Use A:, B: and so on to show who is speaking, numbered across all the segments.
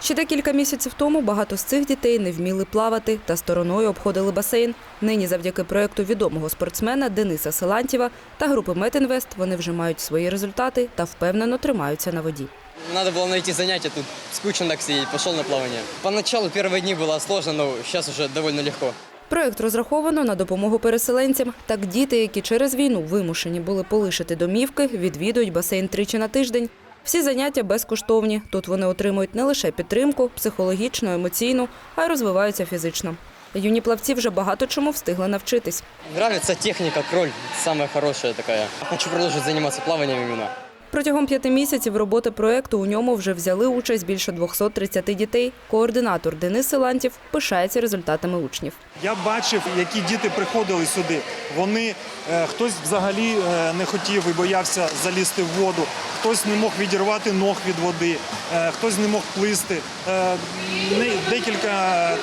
A: Ще декілька місяців тому багато з цих дітей не вміли плавати та стороною обходили басейн. Нині, завдяки проєкту відомого спортсмена Дениса Силантєва та групи Метінвест, вони вже мають свої результати та впевнено тримаються на воді.
B: Надо было найти занятие, тут скучно так сидеть, пошел на плавание. Поначалу первые дни было сложно, но сейчас уже довольно легко.
A: Проєкт розраховано на допомогу переселенцям. Так діти, які через війну вимушені були полишити домівки, відвідують басейн тричі на тиждень. Всі заняття безкоштовні. Тут вони отримують не лише підтримку, психологічну, емоційну, а й розвиваються фізично. Юні плавці вже багато чому встигли навчитись.
B: Нравиться техніка, кроль, найкраща така. Хочу продовжити займатися плаванням именно.
A: Протягом п'яти місяців роботи проєкту у ньому вже взяли участь більше 230 дітей. Координатор Денис Силантів пишається результатами учнів.
C: Я бачив, які діти приходили сюди. Вони е, хтось взагалі е, не хотів і боявся залізти в воду, хтось не мог відірвати ног від води, е, хтось не мог плисти. Декілька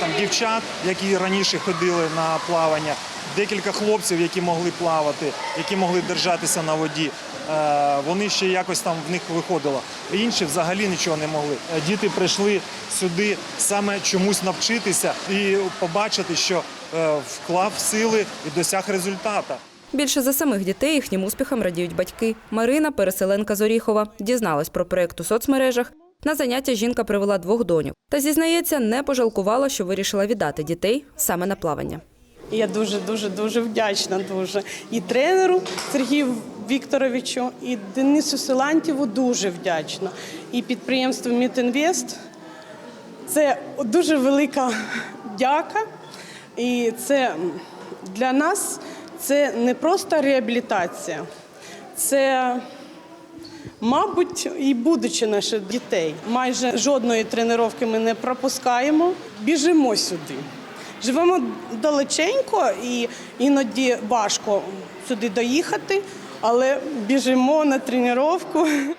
C: там дівчат, які раніше ходили на плавання, декілька хлопців, які могли плавати, які могли держатися на воді. Е, Вони ще якось там в них виходило. Інші взагалі нічого не могли. Е, Діти прийшли сюди саме чомусь навчитися і побачити, що е, вклав сили і досяг результата.
A: Більше за самих дітей їхнім успіхам радіють батьки. Марина, переселенка з Оріхова, дізналась про проєкт у соцмережах. На заняття жінка привела двох доньок. Та зізнається, не пожалкувала, що вирішила віддати дітей саме на плавання.
D: І Я дуже, дуже, дуже вдячна дуже і тренеру Сергію Вікторовичу, і Денису Силантєву дуже вдячна. І підприємству Мітінвест. Це дуже велика дяка. І це для нас це не просто реабілітація, це, мабуть, і будучи наших дітей. Майже жодної тренування ми не пропускаємо, біжимо сюди. Живемо далеченько і іноді важко сюди доїхати, але біжимо на тренування.